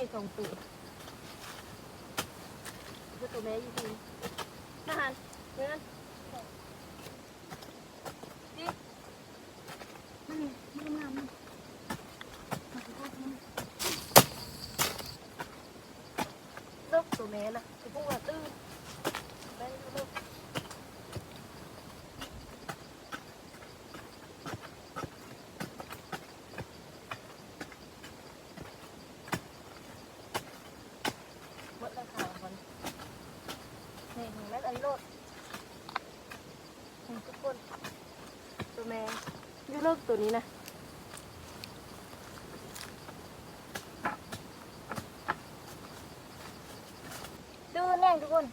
ปูนี่ก็ตัวเลขสองตัวตัวแม่อยู่ที่ทหารเพื่อนนี่มันมันงามมันเลิกตัวแม่นะตัวปูอะตื้อแม่เลิก หมดราคาคนนี่ถึงแม้อันโลดถึงทุกคนตัวแม่ยูเลิก ตัวนี้นะดูแน่ทุกคน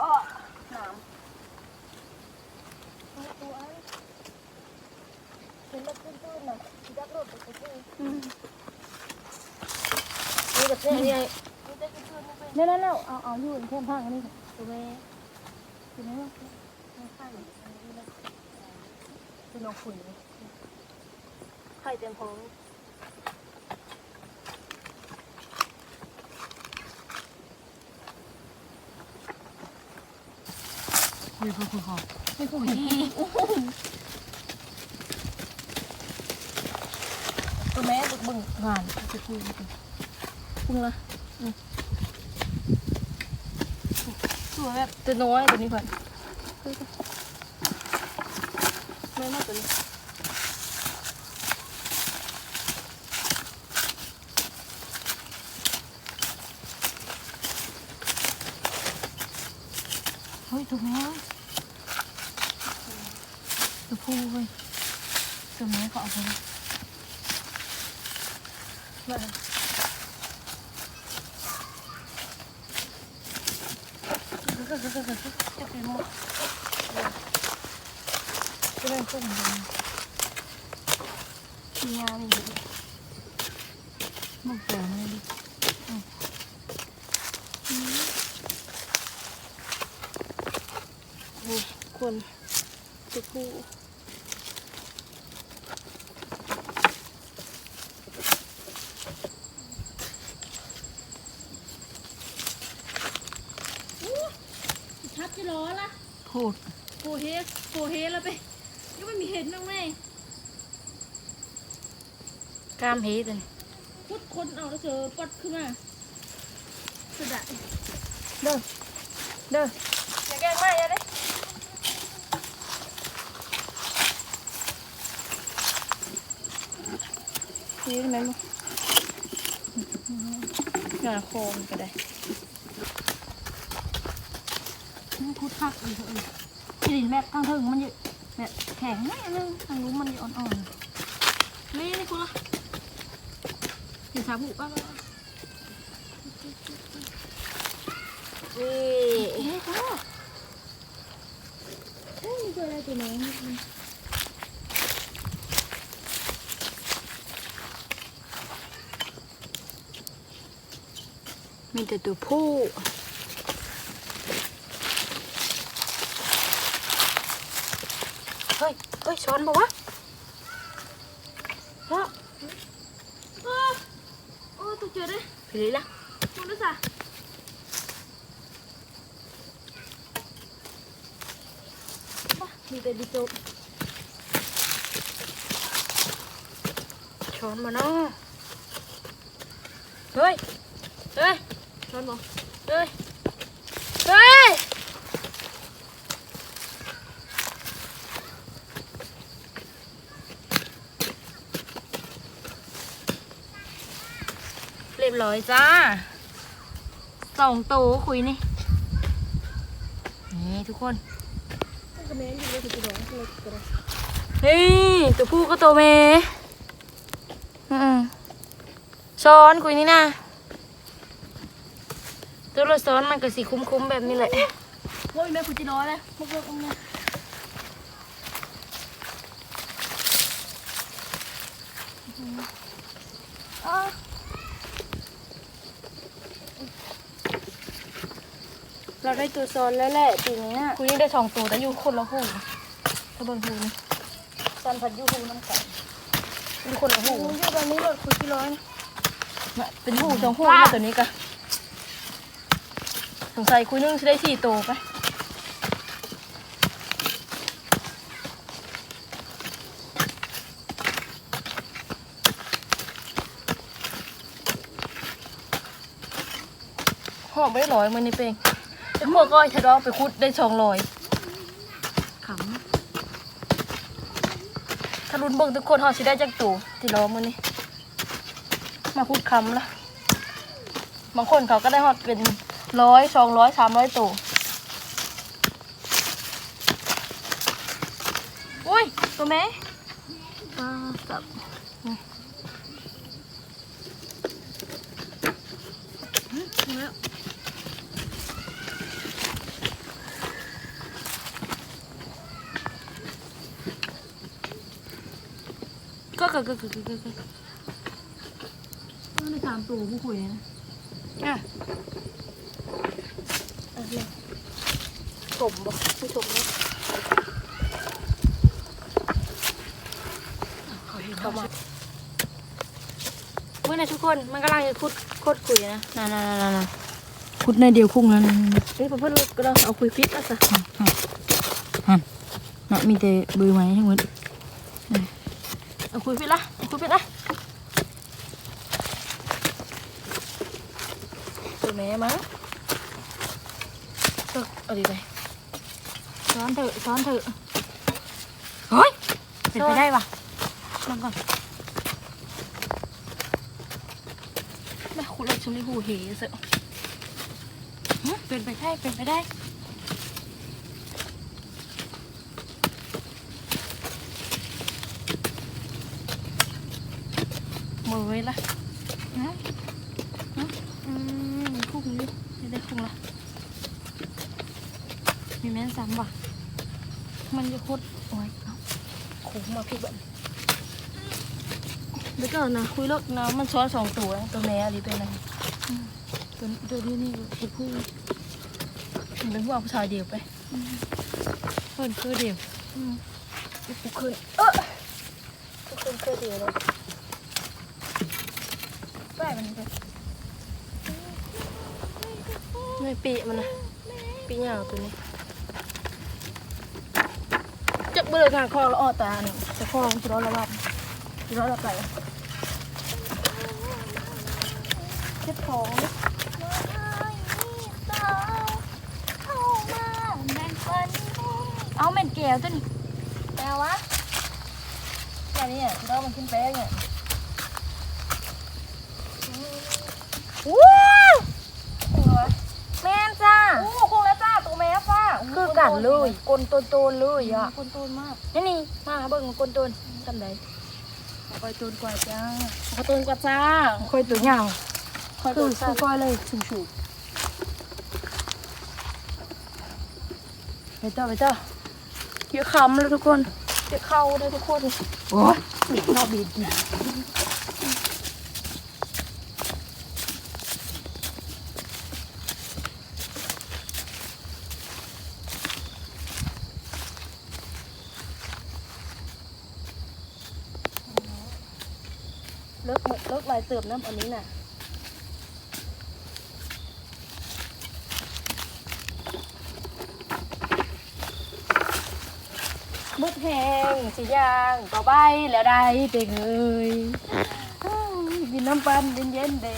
อ้อหนามตัวไอ้เห็นมันตื้นๆน่ะยักษ์โลดไปตื้นนี่แบบนี้ไงเนี่ยนั่นแล้วเอาเอาอยู่เพิ่มผ้ากันนี่ค่ะตัวแม่ตัวนี้ว่าข้างคือ น้องขุนไข่เต็มท้องคุยคุยคุยคุยไม่คุยตัวแม่บึกบึงงานจะคุยคุยละตัวแบบตัวน้อยตัวนี้ก่อน ไม่มากตัวนี้เฮ้ยตัวแม่ตัวผู้เว้ยตัวแม่ก็เอาไปเลยมาจะเป็นหมด จะเป็นพวกมันมีงานอยู่มุกแสงเลยดิโอ้คนตัวผู้ทับจิโร่ละ พูด โกเฮสโกเฮสแล้วไปยังไม่มีเห็นบ้างไหม กล้ามเฮดเลยพุดคนเอาแล้วเจอปดขึ้นมาสุดอะเด้อเด้ออย่าแกล้งมากอย่าได้ชี้ได้ไหมลูกงาโคมก็ได้นี่คุดคักอีกเถอะอีกที่ดินแบบข้างถึงมันอยู่แบบแข็งนิดนึงทางนู้นมันอยู่อ่อนๆนี่นี่คุณละ เดี๋ยวสาบุป้าป้านี่เฮ้ยพ่อเฮ้ยมีตัวอะไรตัวไหนมีแต่ตัวผู้เฮ้ยเฮ้ยช้อนบอกวะเนาะโอ้ โอ้ตัวเจอได้ผีเลยละ คุณรู้สักมีแต่ดิโจ ช้อนมาเนาะเฮ้ยเฮ้ย ร้อนบ่ เฮ้ยเฮ้ยเรี ยบร้อยจ้าสองโตคุยนี่ นี่ทุกคนเลยคือร้ยก็ได้นี่ตัวผู้ก็ตัวเมย์อืมซ้อนคุยนี่นะตัวละซ้อนมันก็สีคุ้มๆแบบนี้แหละโอ้ยแม่คุณจิร้อเลยพวกเราตรงนี้อะ เรา ได้ตัวซ้อนแล้วแหละปีนี้น่ะคุยนี่ได้สองตัวแต่อยู่คนละหูถ้าเบิ่งหูนี่ซันพัดยูฮูน้ำกันเป็นคนละหูหูอยู่แบบนี้รถคุยกี่ร้อยน่ะเป็นหูสองหูนะตัวนี้ก็สงสัยคุยนึงจะได้สี่ตัวไปหอมไม่ได้ร้อยมันนี่เปง เป็นพวกก้อยทะเลาะไปคุดได้สองร้อยขถ้ารุนเบิ่งทุกคนเขาสิได้จักตัวที่ล้อมันนี่มาคุดคำละบางคนเขาก็ได้ฮอดเป็นร้อยสองร้อยสามร้อยตัวอุ้ยตัวแม่ปลาสับ ก็ก็ก็ก็ก็ก็ก็ได้สามตัวผู้คุยนะำอะอะเนี่ยชมบ่ไม่ชมเลยเข้ามาเมื่อไทุกคนมันกำลังจะคุดโคตรคุยนะน่าน่าน่าน่าคุดในเดียวคุ้งแล้วนะเอ้ยเพื่อนลูกก็ต้องเอาคุยฟิตอะสะฮันน่ะมีแต่เบอไม้ทั้งหมด เอาคุยฟิตละเอาคุยฟิตละตัวแม่มั้งตึกเอาดีไปซ้อนเถอะซ้อนเถอะ เฮ้ย เป็นไปได้ปะลองก่อน แม่คุณเราชมในหูเหเสอะหึเป็นไปได้เป็นไปได้มือไว้ละฮะฮะอืมคุ้งอยู่ไม่ได้คุ้งละมีแม่นซ้ำว่ะมันจะคุดโอ้ยเอาคุ้งมาพลิกแบบเดี๋ยวก่อนนะคุยเลิกน้ำมันช้อนสองตัวนะตัวแม่อะไรเป็นอะไรตัวตัวนี้นี่ตัวผู้มันเป็นพวกผู้ชายเดียวไปเพิ่นคือเดียวกูขึ้นเออกูขึ้นเคยเดียวเลยแปะ มันไปไม่ปีมันนะปีเหงาตัวนี้จับเบลอทางคอแล้วอ้อตาหนึ่งจะคอมันจะร้อนระบำจะร้อนระไหลเจ็บท้องเอาแม่นแก้วตัวนี้แปลวะแค่นี้อะเรามันขึ้นแป๊ะเนี่ย ว้าวตัวแม่นจ้า โอ้คงแล้วจ้าตัวแม่ฟ้าคือกันเลยกลนโตนๆเลยอะคนโตนมากนี่นี่มาเบิ่งกลนโตนทำไดคอยโตนกว่าจ้าคอยโตนกว่าจ้าค่อยตัวเหงาคอยโตคือนจ้าคือค่อยเลยชูชูไปเจ้าไปเจ้าเยอะคำแล้วทุกคนจะเข้าได้ทุกคนโอ้ยนอกบีด เลิกหมดเลิกลายเติมน้ำอันนี้น่ะมืดแหงสิยางต่อใบแล้วได้เด็กเอ้ยกินน้ำปันเย็นๆเด้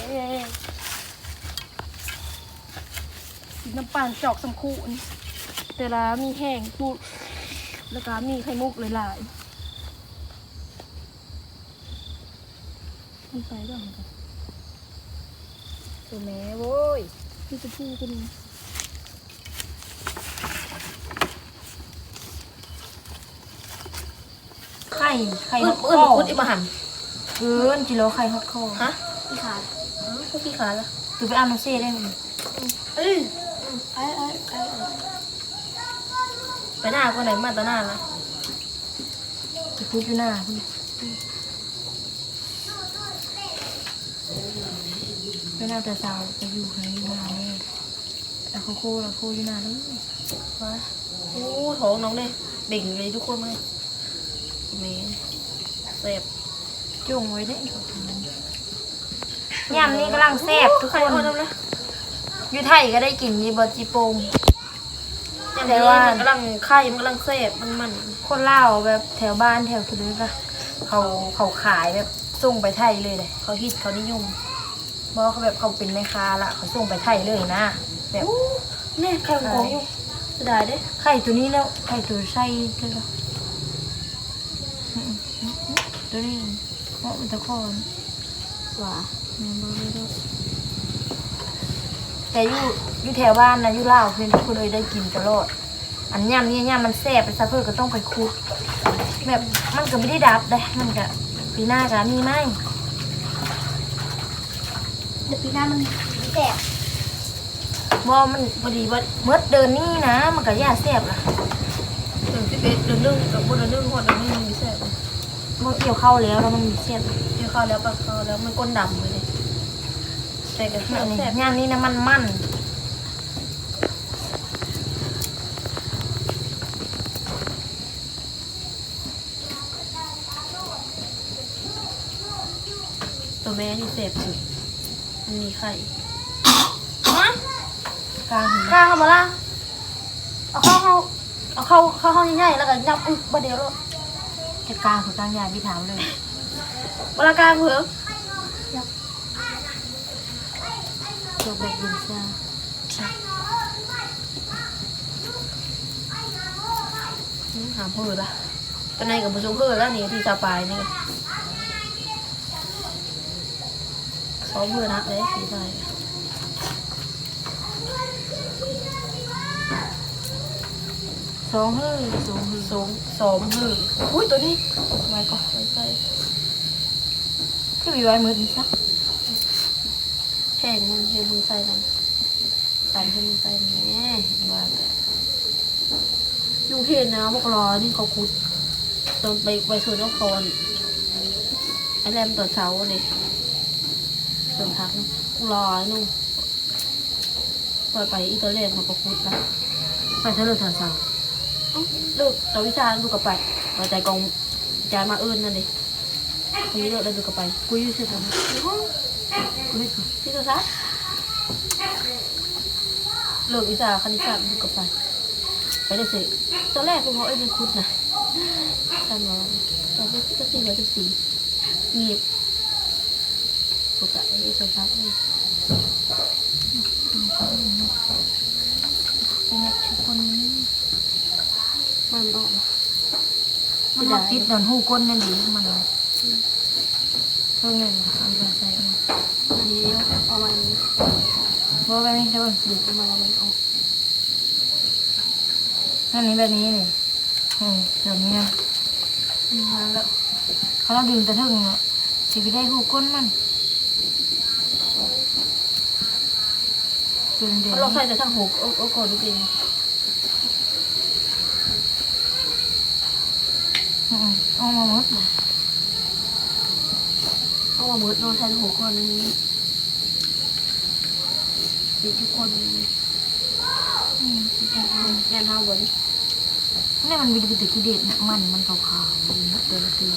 กินน้ำปันจอกสมคูนแต่ละมีแห้งปูดแล้วก็มีไข่มุกหลายๆ มีไฟด้วยเหมือนกันตัวแม่โว้ยคือจะพูดกันไข่ไข่ฮอึอดตคอึดออึดอีมาหันเกินกิโลไข่ฮอตคอฮะขี้ขาดอ๋อพวกขี้ขาดละตัวไปเอาน้ำเซ่ได้ไหมเอ้ยไอ้ไอ้ไอ้ไปหน้าคนไหนมาต่อหน้าละจะพูดอยู่หน้าคุณ ไปหน้าแต่สาวไปอยู่ข้างอยู่หน้าแม่แต่เขาโคแล้วโคอยู่หน้าเลยมาโอ้ท้องน้องเนี่ยเบ่งเลยทุกคนเลยเมย์เสพจงไว้ได้ยำนี่กำลังแซ่บทุกใครคนเอาทำเลยอยู่ไทยก็ได้กินยีบอจีโปงอย่างนี้มันกำลังไข่มันกำลังเสพมันมันคนเล่าวแบบแถวบ้านแถวคือเลยก็เขาเขาขายแบบส่งไปไทยเลยเลยเขาฮิตเขานิยม บอกเขาแบบเขาเป็นแม่ค้าละเขาส่งไปไทยเลยนะแบบแน่ไข่ของอยู่เสียดายเด้ไข่ตัวนี้แล้วไข่ตัวไส้ด้วยเหรออืมอืมอืมตัวนี้เพราะมันตะคอนหว่าแม่นบ่ได้ดอกแต่อยู่อยู่แถวบ้านนะอยู่ลาวเพื่อนทุกคนเลยได้กินตลอดอันย่ำนี่ย่ำมันแซ่บไปซะเพื่อก็ต้องไปคุดแบบมันก็ไม่ได้ดับได้มันก็ปีหน้าก็มีไหม เดี๋ยวปีหน้ามันแสบบ่มันพอดีว่าเมื่อเดินนี่นะ มันก็ย่าแซ่บล่ะเดือนที่เป็นเดือนหนึงกับบนเดือนหนึงหัวเดือนหนึงมันมีแสบบ่เกี่ยวเข้าวแล้วแล้วมันมีแซ่บเกี่ยวข้าวแล้วปลาข้าวแล้วมันก้นดำเลยเนี่ยแต่ก็อันนี้แสบย่ามนี้นะมันมันตัวแม่นี่แสบสุด มันมีไข่กลางหูกล้าเข้ามาละเอาเข้าเข้าเอาเข้าเข้าห้องใหญ่ๆแล้วก็ยับอึกบะเดียวแล้วแค่กลางหูกลางยาพี่ถามเลยเวลากลางเผื่อจบแบบยินซ่าอืมหามเผื่อละตอนนี้กับผู้ชมเผื่อแล้วนี่ที่สปายนี่ ซ้อมเผื่อนักเลยสีใสสองฮือสองฮือสองสองเผื่ออุ้ยตัวนี้ไว้ก่อนไว้ใส่คือมีไว้มือดีซะแพงมันเฮลุงใส่กันใส่เฮลุงใส่แม่ว่าเลยยุงเพนนะพวกรอนี่เขาคุดตอนไปไปสวนนครไอแรมตอนเช้าเลย เตอนพักนะรอนู่นปล่อยไปอีตัวเล่นมาประคุดนะไปเท่าเลยเถอะสาวเอ้าเลิกตอนวิชาดูกับไปเราใจกองใจมาเอิญนั่นเลยทีนี้เลิกแล้วดูกับไปกูอยู่เฉยๆกูไม่ถูกที่ตัวซัดเลิกวิชาคณิตศาสตร์ดูกับไปไปได้สิตอนแรกคุณพ่อเอ้ยยังคุดนะตอนน้องตอนที่ก็สี่ร้อยสิบสี่เงียบ ปกติไอ้สมพักเลยเป็นไงทุกคนนี้มันออกมันมาติดโดนหูก้นนั่นดีมันเพิ่งเลยเอาไปใส่เอาอันนี้เอามาเพราะแบบนี้ใช่ป่ะดึงเอามาแล้วมันออกอันนี้แบบนี้เลยอืมแบบนี้นะมาแล้วเขาเราดึงแต่ถึงเนาะสิไปได้หูก้นมัน ตัวเด่นเราใส่แต่ทั้งหูโอ้โกดูเองอืมเอามาหมดเลยเอามาเบิดนอนแทนหูก่อนนึงดีทุกคนอืมงานเฮาบ่ดินี่มันมีแต่ขี้เด็ดนะมันมันขาวๆเลยนะเต็มตี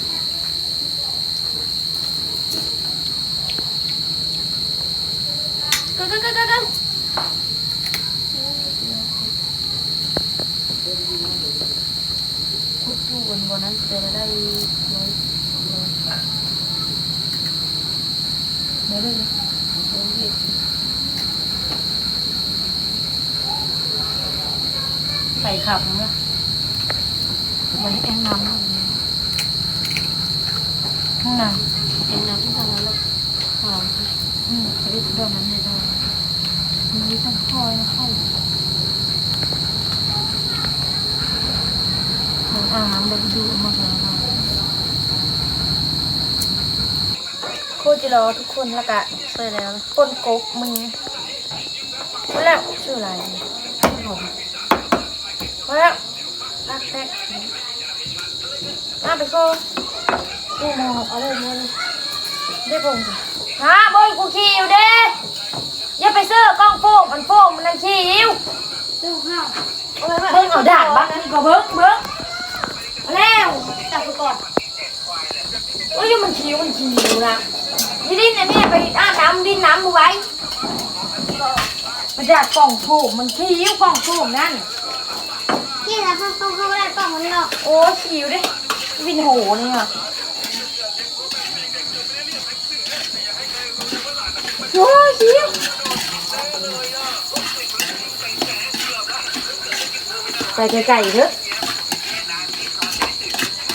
กันกันกันกันกัน คุดอยู่บนบนนั้นจะได้ร้อยร้อยเดี๋ยวเลยใส่ขับนะไว้แองน้ำห้องน้ เอ็นน้ำที่ทำแล้วหอมำอืมจะได้เรื่องนั้นเลยได้มันไม่ต้อง คอยนะเข้าเหมือนอาหารแบบดูมาแล้วค่ะโคจิรอทุกคนแล้วก็ใส่แล้วก้นกบมือมาแล้วชื่ออะไรผมมาแล้วรักแท้มาไปโคกูมองเอาเลยมันได้ผมจ้ะฮะบอยกูขี่อยู่เด้อย่าไปซื้อกล้องโฟมมันโฟมมันนั่งขี่อยู่ซื้อข้าวเบิ้งเอาด่านบ้างนี่ก็เบิ้งเบิ้งแล้วจับไปก่อนโอ้ยมันขี่มันขี่อยู่นะ ยี่ดินเนี่ยไปอาบน้ำดินน้ำดูไว้มันจากกล่องโถมมันขี้ยิ้วกล่องโถมนั่นนี่นะข้าวข้าวข้าวได้กล่องนี้หรอกโอ้ขี้ยิ้วดิวินโหนี่ค่ะโอ้ยขี้ยิ้วไปไกลๆเถอะ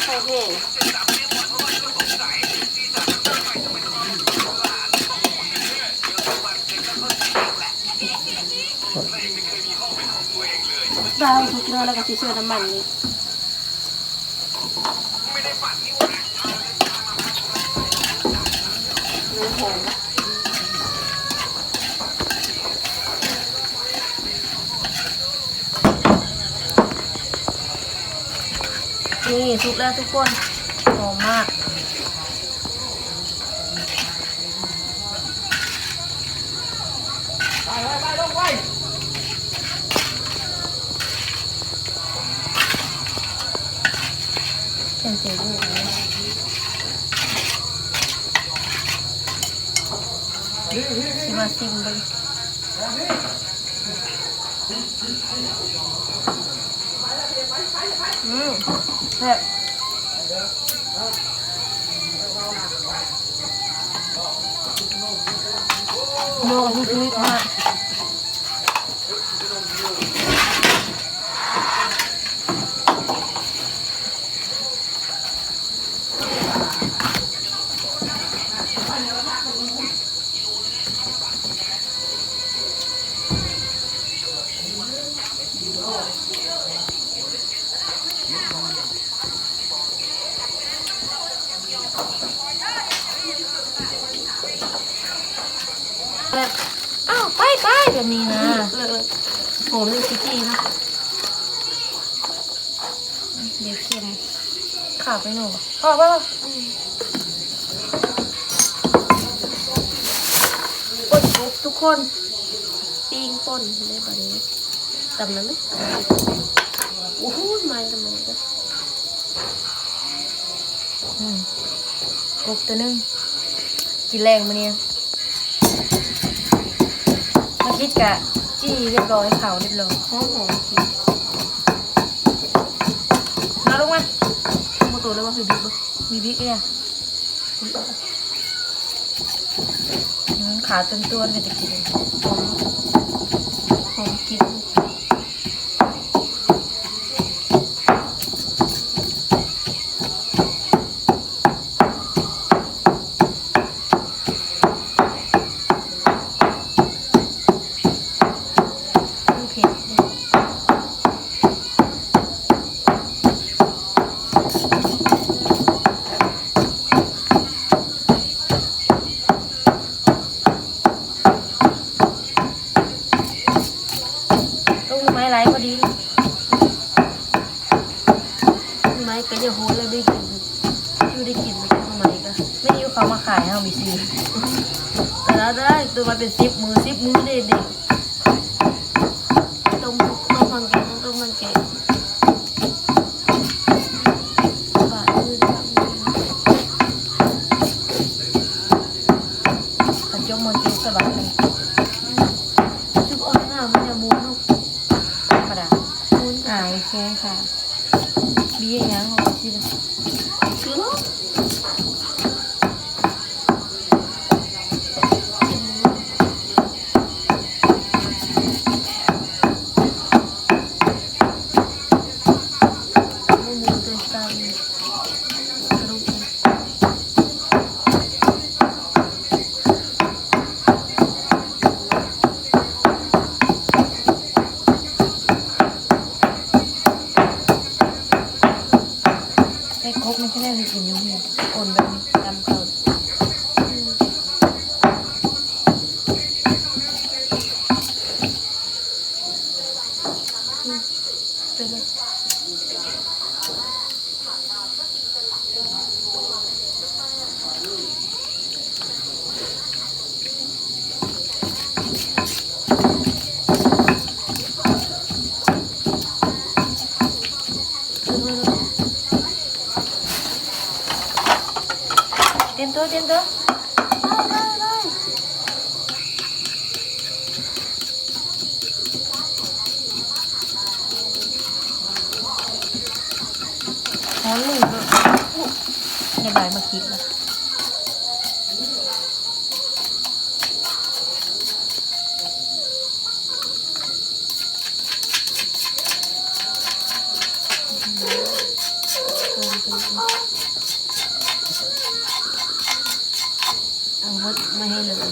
ใส่แห้ง ได้ทุกเรื่องแล้วก็สิเชื่อน้ำมันนี่เนื้อหอมนี่สุกแล้วทุกคนหอมมาก เส้นเจียวลูกนะสิมาซิมเลยอืมแซ่บโมกที่ชีวิตมากแบบอ้าวไปไปแบบนี้นะ เลิก โหเรื่องคิตตี้นะเดี๋ยวเค็มขาไปหนู พอป่ะกดปุ๊บทุกคนปิ้งป่นได้ปะนี้จำนั้นไหมโอ้โหไม่ทำไมก็อืมกบตัวหนึงกินแรงมาเนี่ยมาคิดกะจี้เรียบร้อยเขาเรียบร้อยหอมหอม มาลงมา ตัวเลยว่าคือบิ๊กบ่มีพริกเนี่ยอืมขาต้นตัวเลยจะกิน หอมหอมกิน มันเผ็ดเลยต้มไม้ไร้พอดีเลย ไม้ก็จะโหแล้วได้กิน อยู่ได้กินทำไมก็ไม่ได้อยู่เขามาขายเอามีซีแต่แล้วได้ตัวมาเป็นซิปมือซิปมือเด็ก ต้มต้มมันแกงต้มมันแกง ๆบาทมือได้ขันจมมันจิ้วสลับเลย ชุบอ่อนหน้ามันจะม้วนลูก ธรรมดา ม้วน อ่คค่ะ บีอย่างเงี้ยของชิล คือเนาะ กไม่ใช่แม่ที่กินอยู่เพียงโอนแบบนี้จำเขา ไปเลย เตรียมตัวเตรียมตัวหอมหนึ่งเลยในใบ มาคิดแล้วเอาวัดมาให้เลย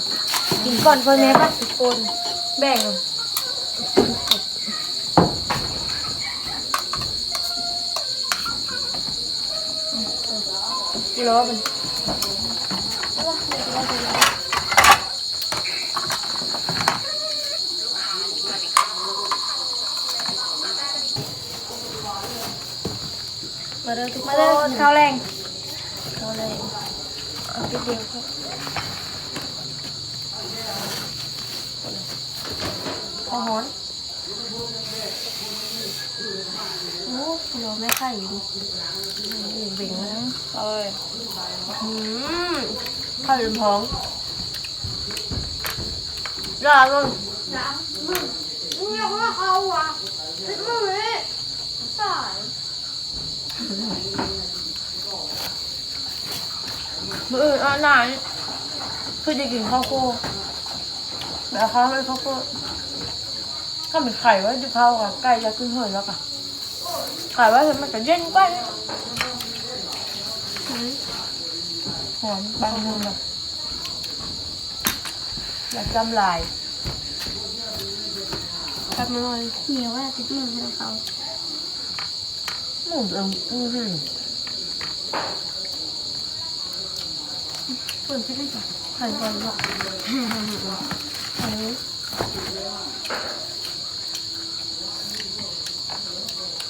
กินก่อนเพื่อนแม่ปะทุกคนแบ่งเลย กิโลมันมาเด้อทุกคนข้าวแรงข้าวแรงเอาไปเดียวครับข้าวฮ้อน โอ้โหไม่ไข่อยู่ดิเบ่งๆนะเอ้ยอืมข้าวเหลืองท้องรอมึงมืออื่นอะนานคือจะกินข้าวโพดแบบข้าวไม่ข้าวโพดก็เป็นไข่ไว้จะเข้ากับไก่จะขึ้นเหินแล้วค่ะ ไข่ไว้มันจะเย็นกว่านี้หอมบางมุมแบบอยากจำลายกลับมาหน่อยเหนียวว่าติดมือให้เขาหมุนเอิมอือหือเปิดที่ได้จ้ะไข่ก่อนเนาะอันนี้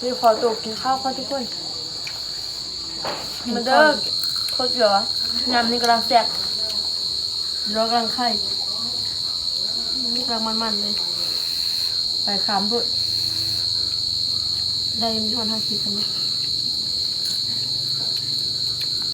มีขอตัวกินข้าวค่ะทุกคนมาเด้อโคตรเหรอยำนี่กำลังแซ่บรอกำลังไข่กำลังมันๆเลย ไปขามด้วย ได้มีทอนห้าสิบกันไหม